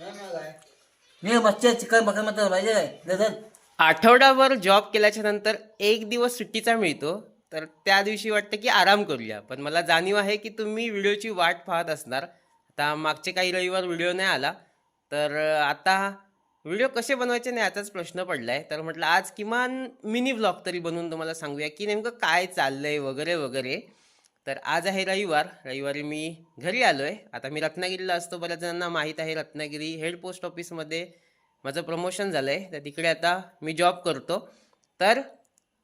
मी chicken पाहिजे काय? आठवडाभर जॉब केल्याच्यानंतर एक दिवस सुट्टीचा मिळतो तर त्या दिवशी वाटतं की आराम करूया. पण मला जाणीव आहे की तुम्ही व्हिडिओची वाट पाहत असणार. आता मागचे काही रविवार व्हिडिओ नाही आला तर आता व्हिडिओ कसे बनवायचे नाही याचाच प्रश्न पडला आहे तर म्हटलं आज किमान मिनी ब्लॉग तरी बनवून तुम्हाला सांगूया की नेमकं काय चाललंय वगैरे वगैरे. तर आज आहे रविवार. रविवारी मी घरी आलो आहे आता मी रत्नागिरीला असतो. बऱ्याच जणांना माहीत आहे रत्नागिरी हेड पोस्ट ऑफिसमध्ये माझं प्रमोशन झालं आहे तर तिकडे आता मी जॉब करतो. तर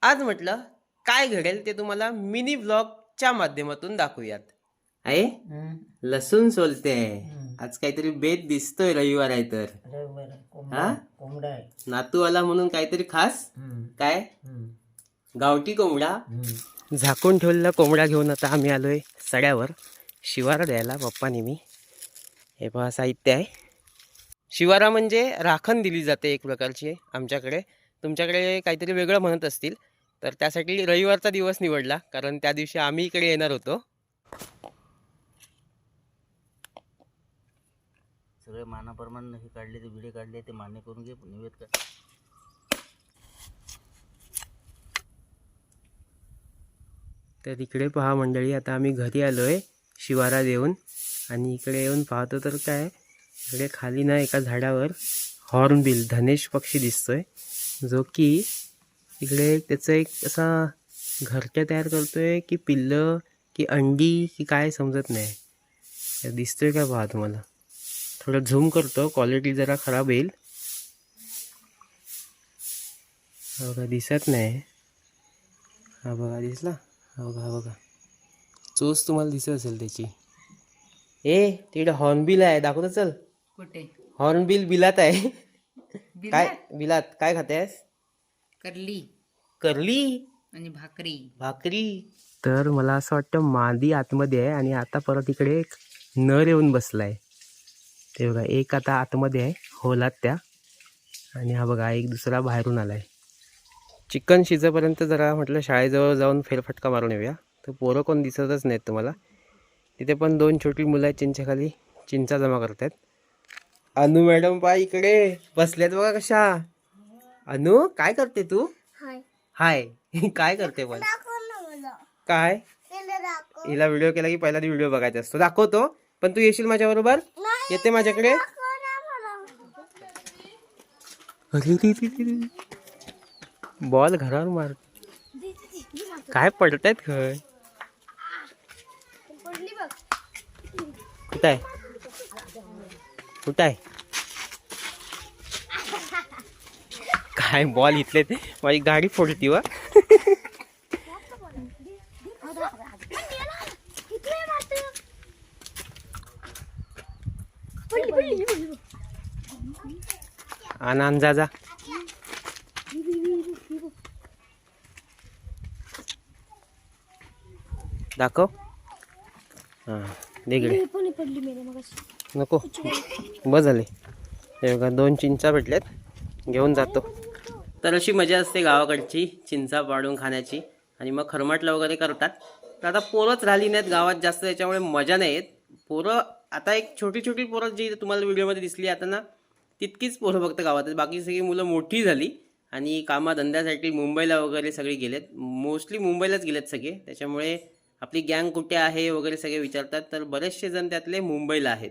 आज म्हटलं काय घडेल ते तुम्हाला मिनी ब्लॉगच्या माध्यमातून दाखवूयात. आहे लसूण सोलते. आज काहीतरी बेत दिसतोय रविवार आहे तर. हा? आहे. नातूवाला म्हणून काहीतरी खास? काय? गावठी कोंबडा? झाकून ठेवलेला कोंबडा घेऊन आता आम्ही आलो आहे सड्यावर. शिवारा द्यायला पप्पाने मी. हे पहा साहित्य आहे. शिवारा म्हणजे राखण दिली जाते एक प्रकारची आमच्याकडे. तुमच्याकडे काहीतरी वेगळं म्हणत असतील तर त्यासाठी रविवारचा दिवस निवडला कारण त्या दिवशी आम्ही इकडे येणार होतो. सगळे मानाप्रमाणे हे काढले ते विडे काढले ते मान्य करून घे निवेद कर. तर इकडे पहा मंडळी आता आम्ही घरी आलो आहे शिवारा देऊन. आणि इकडे येऊन पाहतो तर काय इकडे खाली ना एका झाडावर हॉर्नबिल धनेश पक्षी दिसतोय. जो की इकडे त्याचं एक असा घरट्या तयार करतोय की पिल्लं की अंडी की काय समजत नाही. तर दिसतोय का पहा तुम्हाला? थोडं झूम करतो क्वालिटी जरा खराब येईल बघा दिसत नाही. हा बघा दिसला? हा बघा हा बघा. चोच तुम्हाला दिसत असेल त्याची. ए तिकडे हॉर्नबिल आहे. दाखवतो चल. कुठे? हॉर्नबिल बिलात आहे. काय? बिलात काय खातेस करली. करली? आणि भाकरी. भाकरी. तर मला असं वाटतं मादी आतमध्ये आहे आणि आता परत इकडे एक नर येऊन बसलाय. ते बघा एक आता आतमध्ये आहे. होलात त्या. आणि हा बघा एक दुसरा बाहेरून आलाय. चिकन शिजेपर्यंत जरा म्हटलं शाळेजवळ जाऊन फेरफटका मारून येऊया. तर पोरं कोण दिसतच नाहीत तुम्हाला. तिथे पण दोन छोटी मुलं आहेत चिंचेखाली चिंचा जमा करतात अनु मॅडम पा इकडे. बसल्यात बघा कशा. अनु काय करते तू? हाय. काय करते पण काय? हिला व्हिडिओ केला की पहिला व्हिडिओ बघायचा असतो. दाखवतो. पण तू येशील माझ्या बरोबर येते माझ्याकडे? बॉल घरावर मार. काय पडतायत खय कुठं आहे? कुठं आहे? काय बॉल इथले ते? माझी गाडी फोडती वा. आण जा जा दाखव. हां दिगडे नको. बस झाले. हे बघा दोन चिंचा भेटल्यात. घेऊन जातो. तर अशी मजा असते गावाकडची चिंचा पाडून खाण्याची. आणि मग खरमाटला वगैरे करतात. तर आता पोरंच राहिली नाहीत गावात जास्त त्याच्यामुळे मजा नाही येत. पोरं आता एक छोटी छोटी पोरं जी तुम्हाला व्हिडिओमध्ये दिसली आता ना तितकीच पोरं फक्त गावात बाकी सगळी मुलं मोठी झाली. आणि कामाधंद्यासाठी मुंबईला वगैरे सगळी गेलेत. मोस्टली मुंबईलाच गेलेत सगळे. त्याच्यामुळे आपली गँग कुठे आहे वगैरे सगळे विचारतात. तर बरेचसे जण त्यातले मुंबईला आहेत.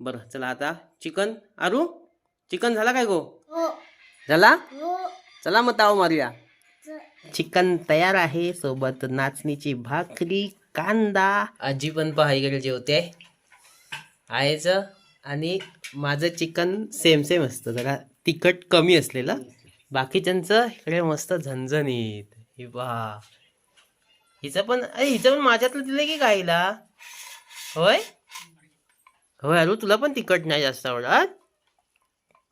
बरं चला आता. चिकन? आरू? चिकन झाला काय गो? झाला? चला मग ताव मारूया. चिकन तयार आहे. सोबत नाचणीची भाकरी कांदा. आजी पण पहा इकडे जेवते. आहेच. आणि माझं चिकन सेम सेम असतं. जरा तिखट कमी असलेलं. बाकीच्यांचं इकडे मस्त झणझणीत. हे पहा. हिचं पण अरे हिचं पण माझ्यातलं दिलं की गाईला? होय? होय अरू तुला पण तिखट नाही जास्त आवडत?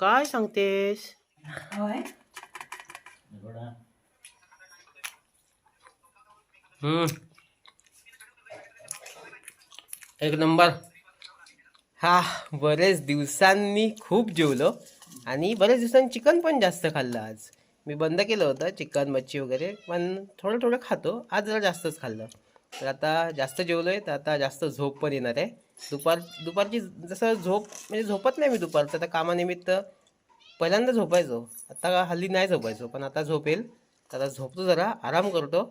काय सांगतेस? हम्म. एक नंबर. हा बरेच दिवसांनी खूप जेवलो आणि बरेच दिवसांनी चिकन पण जास्त खाल्लं आज. मी बंद केलं होतं चिकन मच्छी वगैरे पण थोडं थोडं खातो. आज जरा जास्तच खाल्लं. तर आता जास्त जेवलो आहे तर आता जास्त झोप पण येणार आहे. दुपार दुपारची जसं झोप म्हणजे झोपत नाही मी दुपारचं आता कामानिमित्त पहिल्यांदा झोपायचो. आता हल्ली नाही झोपायचो पण आता झोपेल तर आता झोपतो जरा आराम करतो.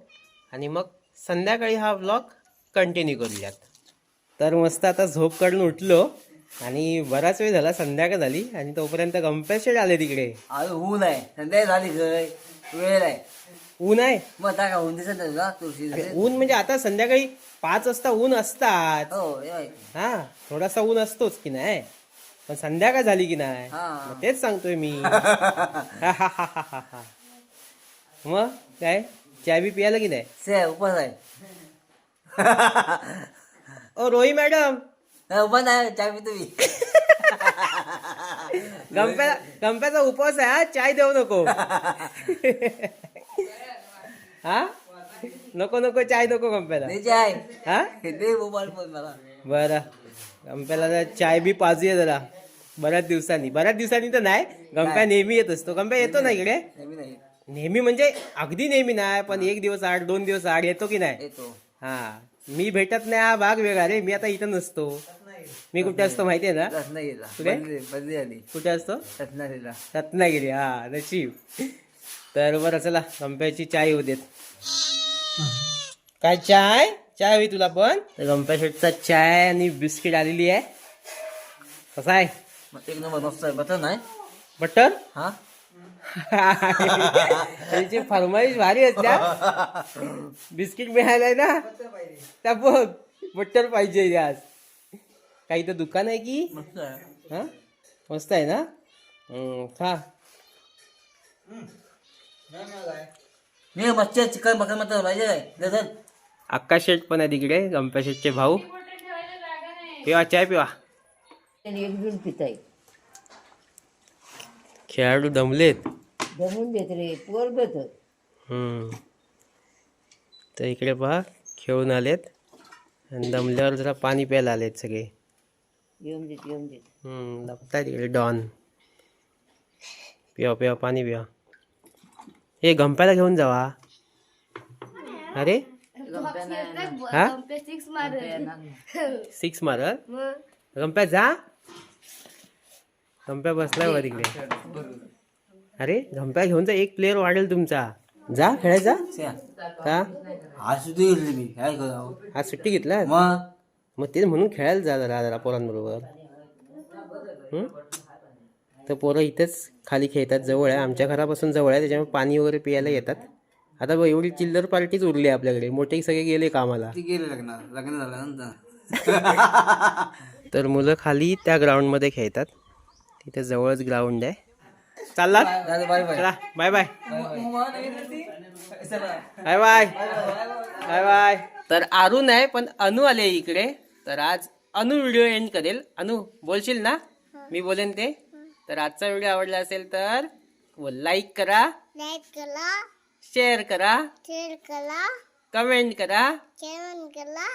आणि मग संध्याकाळी हा व्लॉग कंटिन्यू करूयात. तर मस्त आता झोप काढून उठलो. आणि बराच वेळ झाला संध्याकाळ झाली आणि तोपर्यंत गंपेशेड आले तिकडे. अरे ऊन आहे. संध्याकाळी झाली खय वेळ आहे. ऊन आहे? मग आता का ऊन दिसत नाही तुला तुळशी अरे ऊन म्हणजे आता संध्याकाळी पाच वाजता ऊन असतात. हो हे आहे. हा थोडासा ऊन असतोच की नाही? पण संध्याकाळ झाली की नाही? हा. मग तेच सांगतोय मी. मग काय? चहा बी पियाला की नाही? से उपास आहे. ओ रोही मॅडम. चहा पी तुम्ही गंप्या गंप्याचा उपवास आहे हा? चाय देऊ नको. हा? नको नको चाय नको गंप्याला. नाही चाय. हा? दे मोबाईल पण मला. बरं. गंप्याला जरा चाय बी पाजूया जरा. बऱ्याच दिवसांनी. बऱ्याच दिवसांनी तर नाही. गंप्या नेहमी येत असतो. गंप्या येतो ना इकडे? नेहमी नाही नेहमी म्हणजे अगदी नेहमी नाही पण एक दिवस आड दोन दिवस आड येतो की नाही? येतो. हा. मी भेटत नाही हा भाग वेगळा रे. मी आता इथं नसतो. मी कुठे असतो माहितीये ना? रत्नागिरीला. कुठे? बदली बदली आली कुठे असतो? रत्नागिरीला. रत्नागिरी हा नशीब. तर बरं चला गंप्याची चाय होऊ देत. काय चाय? चाय हवी तुला पण? तर गंप्या शेटचा चाय आणि बिस्किट आलेली आहे. कसा आहे? मग एक नंबर मस्त आहे. बटर नाही? बटर? हा? त्याची फरमाईश भारी असत्या बिस्किट मिळालंय ना. त्या बघ बटर पाहिजे आज काही तर दुकान आहे की? मस्त आहे. हा? मस्त आहे ना? हम्म, खा. मी मच्छी चिकन बकर मटन पाहिजे. अक्का शेट पण आहे तिकडे गंप्या शेटचे भाऊ. पिवा चाय पिवा. पिताय. खेळाडू दमलेत. जमून देत रे पोर बेत हम्म. तर इकडे पहा खेळून आलेत. आणि दमल्यावर जरा पाणी प्यायला आलेत सगळे. येऊन देत येऊन देत. हम्म, तिकडे डॉन. पिवा पिवा पाणी पिवा हे गंप्याला घेऊन जावा. अरे? हा? सिक्स मारत? गंप्या जा. गंप्या बसलाय वर तिकडे अरे गंप्या घेऊन जा एक प्लेअर वाढेल तुमचा. जा खेळायचा का? आज सुद्धा गेली मी. काय करावं आज सुट्टी घेतला? मग? मग ते म्हणून खेळायला जा जरा जरा पोरांबरोबर. हं? तर पोरं इथेच खाली खेळतात जवळ आहे. आमच्या घरापासून जवळ आहे त्याच्यामुळे पाणी वगैरे पियायला येतात. आता बघ एवढी चिल्लर पार्टीच उरली आहे आपल्याकडे. मोठे सगळे गेले कामाला. ती गेली लग्नात लग्न झाल्यानंतर. तर मुलं खाली त्या ग्राउंडमध्ये खेळतात. तिथे जवळच ग्राउंड आहे. चाललात दादा bye bye. Bye bye. Bye bye. Bye तर अरुण आहे पण अनु आले इकडे. तर आज अनु व्हिडिओ एंड करेल. अनु बोलशील ना? मी बोलेन ते. तर आजचा व्हिडिओ आवडला असेल तर लाईक करा. लाईक करा. शेअर करा. शेअर करा. कमेंट करा. जेवण करा.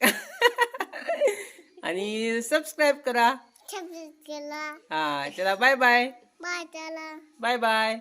आणि सबस्क्राईब करा. सबस्क्राईब करा हा चला बाय बाय बाय चला. Bye bye